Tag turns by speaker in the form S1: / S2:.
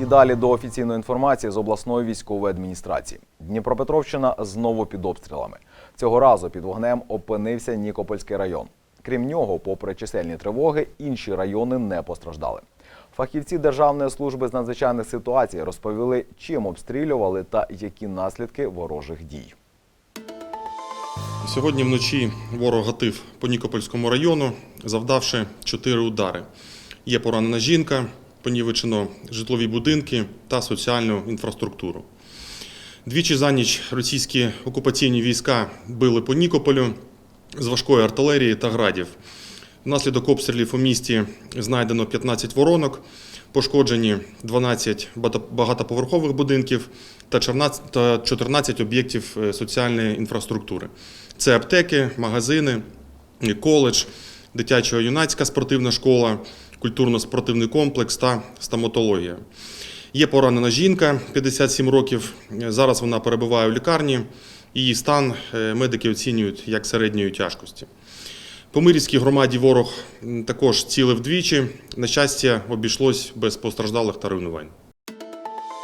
S1: І далі до офіційної інформації з обласної військової адміністрації. Дніпропетровщина знову під обстрілами. Цього разу під вогнем опинився Нікопольський район. Крім нього, попри чисельні тривоги, інші райони не постраждали. Фахівці Державної служби з надзвичайних ситуацій розповіли, чим обстрілювали та які наслідки ворожих дій.
S2: Сьогодні вночі ворог гатив по Нікопольському району, завдавши чотири удари. Є поранена жінка, понівечено житлові будинки та соціальну інфраструктуру. Двічі за ніч російські окупаційні війська били по Нікополю з важкої артилерії та градів. Внаслідок обстрілів у місті знайдено 15 воронок, пошкоджені 12 багатоповерхових будинків та 14 об'єктів е, соціальної інфраструктури. Це аптеки, магазини, коледж, дитячо-юнацька спортивна школа, культурно-спортивний комплекс та стоматологія. Є поранена жінка 57 років. Зараз вона перебуває в лікарні. Її стан е, медики оцінюють як середньої тяжкості. По Мирівській громаді ворог також цілив двічі. На щастя, обійшлось без постраждалих та руйнувань.